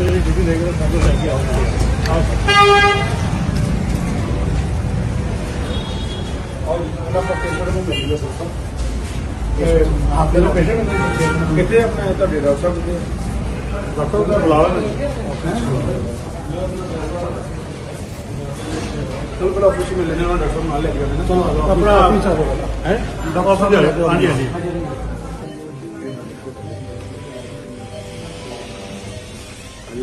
ਮੇਰੀ ਡਿਊਟੀ ਲੈ ਕੇ ਆਓ। ਪੇਸ਼ੈਂਟ ਨੂੰ ਦੇ ਕਿੱਥੇ ਆਪਣੇ ਤੁਹਾਡੇ ਡਾਕਟਰ ਸਾਹਿਬ ਕਿੱਥੇ ਡਾਕਟਰ ਦਾ ਬੁਲਾ ਲੈਣਾ ਚਲੋ ਬੜਾ ਆਫਿਸ ਮਿਲ ਲੈਣੇ ਉਹਨਾਂ ਡਾਕਟਰ ਨਾਲ ਲੈ ਕੇ ਨਾ। ਆਪਣਾ ਆਪ ਹੀ ਹੈ? ਡਾਕਟਰ ਸਾਹਿਬ ਹਾਂਜੀ ਹਾਂਜੀ।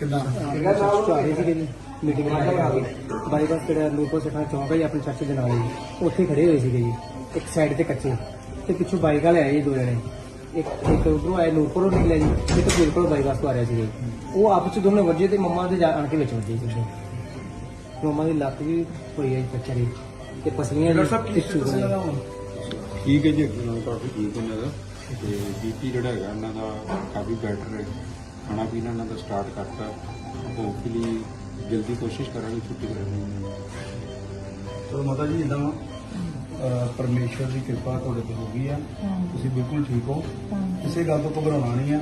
ਕਿੱਦਾਂ? ਮੀਟਿੰਗ ਆ ਗਈ ਬਾਈਪਾਸ ਕਿਹੜਾ ਲੋਕੋ ਸਠਾ ਚੌਂਕ ਹੈ ਜੀ ਆਪਣੇ ਚਰਚ ਦੇ ਨਾਲ ਹੀ। ਉੱਥੇ ਖੜੇ ਹੋਏ ਸੀਗੇ ਜੀ ਇੱਕ ਸਾਈਡ ਤੇ ਕੱਚੇ। ਤੇ ਪਿੱਛੋਂ ਬਾਈਕ ਵਾਲੇ ਆਏ ਜੀ ਦੋ ਜਣੇ। ਇੱਕ ਇੱਕ ਉਧਰੋਂ ਆਏ ਨੂਰਪੁਰੋਂ ਨਿਕਲਿਆ ਜੀ ਇੱਕ ਬਿਲਕੁਲ ਬਾਈਪਾਸ ਤੋਂ ਆ ਰਿਹਾ ਸੀਗਾ ਜੀ। ਉਹ ਆਪਸ ਚ ਦੋਨੇ ਵੱਜੇ ਤੇ ਮੰਮਾ ਦੇ ਜਾ ਆਣ ਕੇ ਵਿੱਚ ਵੱਜੇ ਜੀ ਮੰਮਾ ਦੀ ਲੱਤ ਵੀ ਹੋਈ ਹੈ ਜੀ ਬੱਚੇ ਦੀ ਤੇ ਪਸਲੀਆਂ ਕੀ ਟਿਸ਼ੂ ਸਥਿਤੀ ਨੇ। ਠੀਕ ਹੈ ਜੀ ਅੱਗੇ ਨਾਲੋਂ ਕਾਫੀ ਠੀਕ ਇਹਨਾਂ ਦਾ ਤੇ ਬੀਪੀ ਜਿਹੜਾ ਹੈਗਾ ਇਹਨਾਂ ਦਾ ਕਾਫੀ ਬੈਟਰ ਹੈ। ਖਾਣਾ ਪੀਣਾ ਇਹਨਾਂ ਦਾ ਸਟਾਰਟ ਕਰਤਾ। ਹੋਪਫੁਲੀ ਜਲਦੀ ਕੋਸ਼ਿਸ਼ ਕਰਾਂਗੇ ਛੁੱਟੀ ਕਰਨ ਦੀ। ਚਲੋ ਮਾਤਾ ਜੀ ਇਦਾਂ ਪਰਮੇਸ਼ਵਰ ਦੀ ਕਿਰਪਾ ਤੁਹਾਡੇ ਤੇ ਹੋ ਗਈ ਆ। ਤੁਸੀਂ ਬਿਲਕੁਲ ਠੀਕ ਹੋ। ਕਿਸੇ ਗੱਲ ਤੋਂ ਘਬਰਾਉਣਾ ਨਹੀਂ ਆ।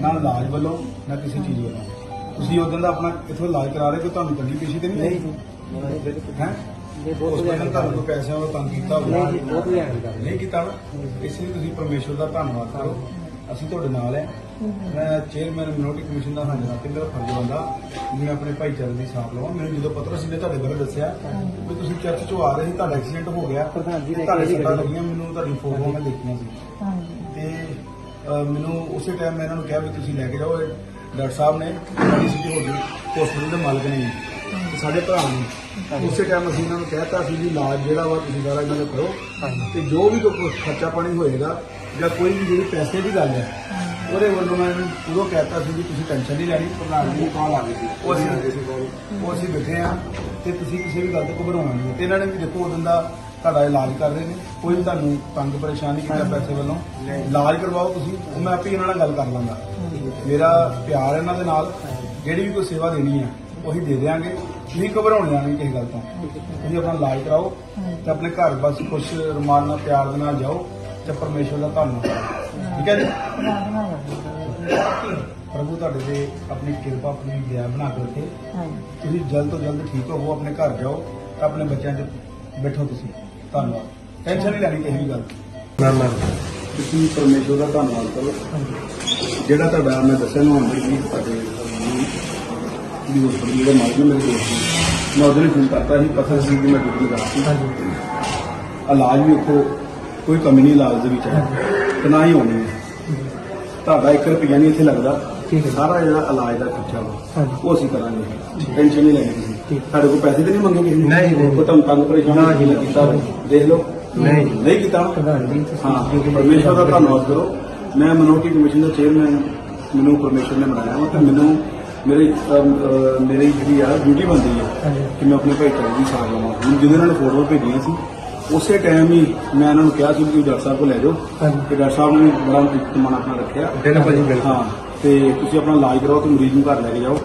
ਨਾ ਇਲਾਜ ਵੱਲੋਂ ਨਾ ਕਿਸੇ ਚੀਜ਼ ਵੱਲੋਂ। ਤੁਸੀਂ ਉਦੋਂ ਦਾ ਆਪਣਾ ਇੱਥੋਂ ਇਲਾਜ ਕਰਾ ਰਹੇ ਕਿ ਤੁਹਾਨੂੰ ਤੰਗੀ ਪੇਸ਼ੀ ਤੇ ਨਹੀਂ ਹੈ? ਇਹ ਬਹੁਤ ਉਸ ਵੇਲੇ ਤੁਹਾਨੂੰ ਕੋਈ ਪੈਸਿਆਂ ਦਾ ਤੰਗ ਕੀਤਾ ਗੱਲ ਨਹੀਂ ਕੀਤਾ ਨਾ? ਇਸ ਲਈ ਤੁਸੀਂ ਪਰਮੇਸ਼ਵਰ ਦਾ ਧੰਨਵਾਦ ਕਰੋ। ਅਸੀਂ ਤੁਹਾਡੇ ਨਾਲ ਹੈ ਮੈਂ ਚੇਅਰਮੈਨ ਮਿਨੋਰਟੀ ਕਮਿਸ਼ਨ ਦਾ ਹਾਂ ਜਨਾਬ ਮੇਰਾ ਫਰਜ਼ ਬੰਦਾ ਮੈਂ ਆਪਣੇ ਭਾਈਚਾਰੇ ਦੀ ਸਾਥ ਲਵਾਂ। ਮੈਨੂੰ ਜਦੋਂ ਪਤਾ ਸੀ ਨੇ ਤੁਹਾਡੇ ਬਾਰੇ ਦੱਸਿਆ ਵੀ ਤੁਸੀਂ ਚਰਚ ਚੋਂ ਆ ਰਹੇ ਸੀ ਤੁਹਾਡਾ ਐਕਸੀਡੈਂਟ ਹੋ ਗਿਆ। ਪ੍ਰਧਾਨ ਜੀ ਨੇ ਤੁਹਾਡੇ ਸੱਟਾਂ। ਲੱਗੀਆਂ ਮੈਨੂੰ ਤੁਹਾਡੀ ਫੋਟੋਆਂ ਮੈਂ ਦੇਖੀਆਂ ਸੀ। ਤੇ ਮੈਨੂੰ ਉਸੇ ਟਾਈਮ ਮੈਂ ਇਹਨਾਂ ਨੂੰ ਕਿਹਾ ਵੀ ਤੁਸੀਂ ਲੈ ਕੇ ਜਾਓ ਇਹ ਡਾਕਟਰ ਸਾਹਿਬ ਨੇ ਸਾਡੀ ਸਿਟੀ ਹਸਪੀਟਲ ਦੇ ਮਾਲਕ ਨੇ। ਤੇ ਸਾਡੇ ਭਰਾ ਨੇ। ਉਸੇ ਟਾਈਮ ਅਸੀਂ ਇਹਨਾਂ ਨੂੰ ਕਹਿਤਾ ਸੀ ਵੀ ਇਲਾਜ ਜਿਹੜਾ ਵਾ ਤੁਸੀਂ ਸਾਰਾ ਇਹਨਾਂ ਦਾ ਕਰੋ ਤੇ ਜੋ ਵੀ ਕੋਈ ਖਰਚਾ ਪਾਣੀ ਹੋਏਗਾ ਜਾਂ ਕੋਈ ਵੀ ਜਿਹੜੀ ਪੈਸੇ ਦੀ ਗੱਲ ਹੈ ਉਹਦੇ ਵੱਲੋਂ ਮੈਂ ਪੂਰਾ ਕਹਿਤਾ ਸੀ ਵੀ ਤੁਸੀਂ ਟੈਨਸ਼ਨ ਨਹੀਂ ਲੈਣੀ ਪ੍ਰਧਾਨ ਜੀ ਕਾਲ ਆ ਗਈ ਸੀ। ਉਹ ਅਸੀਂ ਉਹ ਅਸੀਂ ਬੈਠੇ ਆ ਤੇ ਤੁਸੀਂ ਕਿਸੇ ਵੀ ਗੱਲ ਤੋਂ ਘਬਰਾਉਣਾ ਨਹੀਂ। ਤੇ ਇਹਨਾਂ ਨੇ ਵੀ ਦੇਖੋ ਉਦੋਂ ਦਾ ਤੁਹਾਡਾ ਇਲਾਜ ਕਰ ਰਹੇ ਨੇ। ਕੋਈ ਤੁਹਾਨੂੰ ਤੰਗ ਪਰੇਸ਼ਾਨ ਨਹੀਂ ਕੀਤਾ ਪੈਸੇ ਵੱਲੋਂ। ਇਲਾਜ ਕਰਵਾਓ ਤੁਸੀਂ ਉਹ ਮੈਂ ਆਪੇ ਇਹਨਾਂ ਨਾਲ ਗੱਲ ਕਰ ਲਾਂਗਾ। ਮੇਰਾ ਪਿਆਰ ਇਹਨਾਂ ਦੇ ਨਾਲ। ਜਿਹੜੀ ਵੀ ਕੋਈ ਸੇਵਾ ਦੇਣੀ ਹੈ ਉਹੀ ਦੇ ਦੇਾਂਗੇ ਨਹੀਂ ਘਬਰਾਉਣਾ ਨਹੀਂ ਕਿਸੇ ਗੱਲ ਤੋਂ। ਤੁਸੀਂ ਆਪਣਾ ਇਲਾਜ ਕਰਾਓ ਤੇ ਆਪਣੇ ਘਰ ਬਸ ਖੁਸ਼ ਰਮਾਨ ਨਾਲ ਪਿਆਰ ਦੇ ਨਾਲ ਜਾਓ ਤੇ ਪਰਮੇਸ਼ਵਰ ਦਾ ਧੰਨਵਾਦ। ਠੀਕ ਹੈ ਜੀ? ਪ੍ਰਭੂ ਤੁਹਾਡੇ ਤੇ ਆਪਣੀ ਕਿਰਪਾ ਆਪਣੀ ਦਇਆ ਬਣਾ ਕੇ ਰੱਖੇ। ਤੁਸੀਂ ਜਲਦ ਤੋਂ ਜਲਦ ਠੀਕ ਹੋਵੋ ਆਪਣੇ ਘਰ ਜਾਓ ਤੇ ਆਪਣੇ ਬੱਚਿਆਂ 'ਚ ਬੈਠੋ ਤੁਸੀਂ। ਧੰਨਵਾਦ। ਟੈਨਸ਼ਨ ਨਹੀਂ ਲੈਣੀ ਕਿਸੇ ਵੀ ਗੱਲ ਦੀ। ਨਾ ਨਾ ਤੁਸੀਂ ਪਰਮੇਸ਼ਵਰ ਦਾ ਧੰਨਵਾਦ ਕਰੋ। ਜਿਹੜਾ ਤੁਹਾਡਾ ਮੈਂ ਦੱਸਿਆ ਨੂੰ ਅੰਦਰ ਵੀ ਤੁਹਾਡੇ ਵੀ ਉਸ ਬੰਦੇ ਦਾ ਮਾਲਕ ਮੇਰੇ ਦੋਸਤ ਸੀ ਮੈਂ ਉਹਦੇ ਨੂੰ ਫੋਨ ਕਰਤਾ ਸੀ ਪਤਾ ਸੀ ਕਿ ਮੈਂ ਡਿਊਟੀ ਕਰਾ ਇਲਾਜ ਵੀ ਉੱਥੋਂ ਕੋਈ ਕਮੀ ਨਹੀਂ ਇਲਾਜ ਦੇ ਵਿੱਚ। ਹੈ ਨਾ ਹੀ ਹੋਣੀ ਹੈ। ਤੁਹਾਡਾ 1 ਰੁਪਿਆ ਨਹੀਂ ਇੱਥੇ ਲੱਗਦਾ। ਠੀਕ ਹੈ। ਸਾਰਾ ਜਿਹੜਾ ਇਲਾਜ ਦਾ ਖਰਚਾ ਵਾ ਹਾਂਜੀ। ਉਹ ਅਸੀਂ ਕਰਾਂਗੇ। ਟੈਨਸ਼ਨ ਨਹੀਂ ਲੈਣੀ ਤੁਸੀਂ। ਠੀਕ। ਸਾਡੇ ਕੋਲ ਪੈਸੇ ਤੇ ਨਹੀਂ ਮੰਗੇ ਕਿਸੇ ਨੇ। ਨਹੀਂ, ਨਹੀਂ। ਕੋਈ ਤੁਹਾਨੂੰ ਤੰਗ ਪਰੇਸ਼ਾਨ ਨਾ ਜੀ, ਨਹੀਂ ਕੀਤਾ ਦੇਖ ਲਓ। ਨਹੀਂ ਜੀ। ਨਹੀਂ ਕੀਤਾ ਪ੍ਰਧਾਨ ਜੀ ਤੁਸੀਂ ਹਾਂ ਜੋ ਕਿ ਪਰਮੇਸ਼ਵਰ ਦਾ ਧੰਨਵਾਦ ਕਰੋ। ਮੈਂ ਮਨੋਰਟੀ ਕਮਿਸ਼ਨ ਦਾ ਚੇਅਰਮੈਨ ਮੈਨੂੰ ਪਰਮੇਸ਼ਵਰ ਨੇ ਬਣਾਇਆ ਵਾ ਤੇ ਮੈਨੂੰ ਮੇਰੇ ਅਮ, ਅਹ, ਮੇਰੀ ਜਿਹੜੀ ਆ ਡਿਊਟੀ ਬਣਦੀ ਹੈ ਹਾਂਜੀ। ਕਿ ਮੈਂ ਆਪਣੇ ਭਾਈਚਾਰੇ ਦੀ ਸਾਥ ਲਵਾਂ। ਮੈਨੂੰ ਜਦੋਂ ਇਹਨਾਂ ਨੇ ਫੋਟੋ ਭੇਜੀਆਂ ਸੀ ਉਸੇ ਟਾਈਮ ਹੀ ਮੈਂ ਇਹਨਾਂ ਨੂੰ ਕਿਹਾ ਸੀ ਕਿ ਤੁਸੀਂ ਡਾਕਟਰ ਸਾਹਿਬ ਕੋਲ ਲੈ ਜਾਓ। ਤੇ ਡਾਕਟਰ ਸਾਹਿਬ ਨੇ ਬੜਾ ਇਤਮਾਨ ਆਪਣਾ ਰੱਖਿਆ। ਹਾਂ ਤੇ ਤੁਸੀਂ ਆਪਣਾ ਇਲਾਜ ਕਰਾਓ ਤੇ ਮਰੀਜ਼ ਨੂੰ ਘਰ ਲੈ ਕੇ ਜਾਓ।